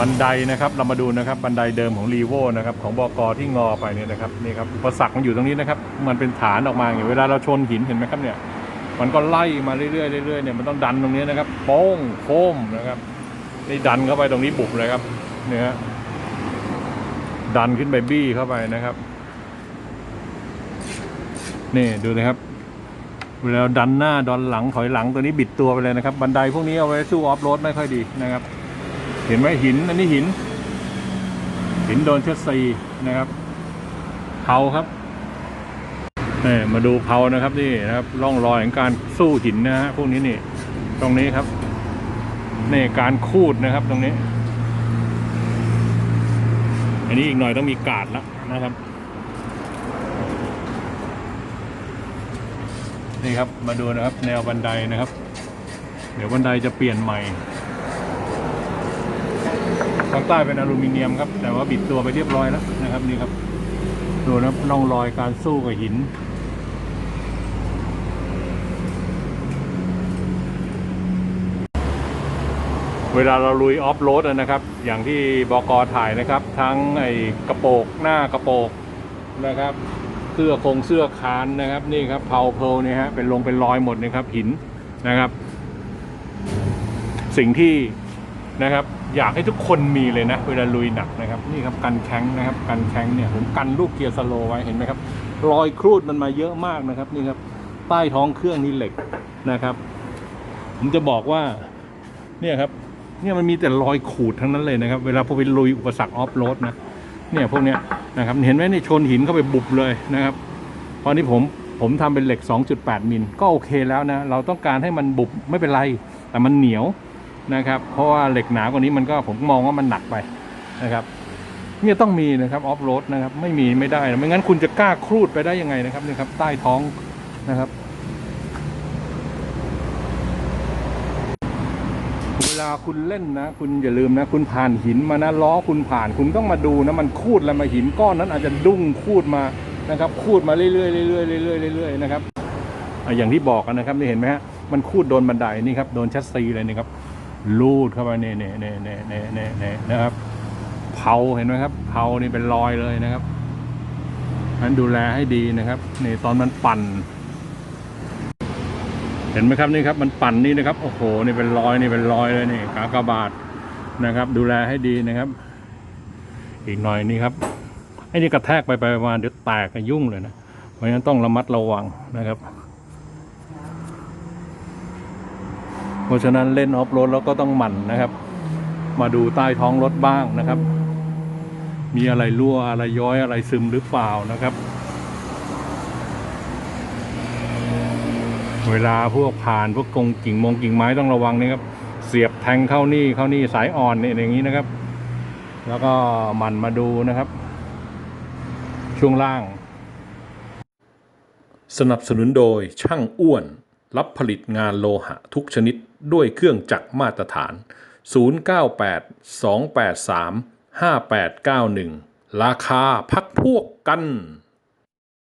บันไดนะครับเรามาดูนะครับบันไดเดิมของรีโวนะครับของบกที่งอไปเนี่ยนะครับนี่ครับอุปสรรคมันอยู่ตรงนี้นะครับ มันเป็นฐานออกมาอย่างเวลาเราชนหินเห็นไหมครับเนี่ยมันก็ไล่มาเรื่อยๆเรื่อยๆเนี่ยมันต้องดันตรงนี้นะครับโป้งโค้มนะครับนี่ดันเข้าไปตรงนี้บุบเลยครับเนี่ยดันขึ้นไปบี้เข้าไปนะครับนี่ดูนะครับเวลาดันหน้าดันหลังถอยหลังตัวนี้บิดตัวไปเลยนะครับ บันไดพวกนี้เอาไว้สู้ออฟโรดไม่ค่อยดีนะครับ เห็นไหมหิน อันนี้หิน หินโดนเชสซีนะครับเผาครับนี่มาดูเผานะครับนี่นะครับร่องรอยของการสู้หินนะฮะพวกนี้นี่ ตรงนี้ครับนี่การคูดนะครับตรงนี้ อันนี้อีกหน่อยต้องมีกาดแล้วนะครับนี่ครับมาดูนะครับ แนวบันไดนะครับ เดี๋ยวบันไดจะเปลี่ยนใหม่ ข้างใต้เป็นอลูมิเนียมครับ แต่ว่าบิดตัวไปเรียบร้อยแล้วนะครับนี่ครับดูนะร่องรอยการสู้กับหินเวลาเราลุยออฟโรดนะครับ อย่างที่บอกอถ่ายนะครับ ทั้งไอ้กระโปกหน้ากระโปกนะครับเสื้อคงเสื้อคานนะครับ นี่ครับเพาเพลเนี่ยฮะเป็นลงเป็นรอยหมดนะครับหินนะครับ สิ่งที่นะครับ อยากให้ทุกคนมีเลยนะ เวลาลุยหนักนะครับ นี่ครับกันแข้งนะครับกันแข้งเนี่ยผมกันลูกเกียร์สโลว์ไว้เห็นไหมครับ รอยครูดมันมาเยอะมากนะครับนี่ครับใต้ท้องเครื่องนี่เหล็กนะครับ ผมจะบอกว่าเนี่ยครับเนี่ยมันมีแต่รอยขูดทั้งนั้นเลยนะครับ เวลาพอไปลุยอุปสรรคออฟโรดนะเนี่ยพวกเนี้ยนะครับเห็นไหมนี่ชนหินเข้าไปบุบเลยนะครับตอนนี้ผมผมทำเป็นเหล็ก 2.8 มิลก็โอเคแล้วนะ เราต้องการให้มันบุบไม่เป็นไร แต่มันเหนียว นะครับ เพราะว่าเหล็กหนากว่านี้มันก็ผมมองว่ามันหนักไปนะครับเนี่ยต้องมีนะครับออฟโรดนะครับ ไม่มีไม่ได้ไม่งั้นคุณจะกล้าครูดไปได้ยังไงนะครับนี่ครับ ใต้ท้องนะครับ เวลาคุณเล่นนะ คุณอย่าลืมนะ คุณผ่านหินมานะล้อคุณผ่านคุณต้องมาดูนะมันคูดอะไรมาหินก้อนนั้น อาจจะดุ้งคูดมานะครับคูดมาเรื่อยๆเรื่อยๆเรื่อยๆเรื่อยๆนะครับอย่างที่บอกกันนะครับนี่เห็นไหมฮะมันคูดโดนบันไดนี่ครับโดนชัดซีเลยนี่ครับ ลูดเข้าไปเนี่ยเนี่ยเนี่ยเนี่ยเนี่ยเนี่ยนี่นะครับเผาเห็นไหมครับเผานี่เป็นรอยเลยนะครับนั้นดูแลให้ดีนะครับนี่ตอนมันปั่น เห็นไหมครับนี่ครับ มันปั่นนี่นะครับโอ้โหนี่เป็นรอยนี่เป็นรอยเลยนี่กากบาทนะครับ ดูแลให้ดีนะครับ อีกหน่อยนี่ครับไอ้นี่กระแทกไปไปมาเดี๋ยวแตกกันยุ่งเลยนะเพราะฉะนั้นต้องระมัดระวังนะครับ เพราะฉะนั้นเล่นออฟโรดแล้วก็ต้องหมั่นนะครับ มาดูใต้ท้องรถบ้างนะครับ มีอะไรรั่วอะไรย้อยอะไรซึมหรือเปล่านะครับ เวลาพวกผ่านพวกกงกิ่งมงกิ่งไม้ต้องระวังนี่ครับ เสียบแทงเข้านี่เข้านี่สายอ่อนเนี่ยอย่างนี้นะครับ แล้วก็หมั่นมาดูนะครับ ช่วงล่าง สนับสนุนโดยช่างอ้วน รับผลิตงานโลหะทุกชนิด ด้วยเครื่องจักรมาตรฐาน 098 283 5891 ราคาพักพวกกัน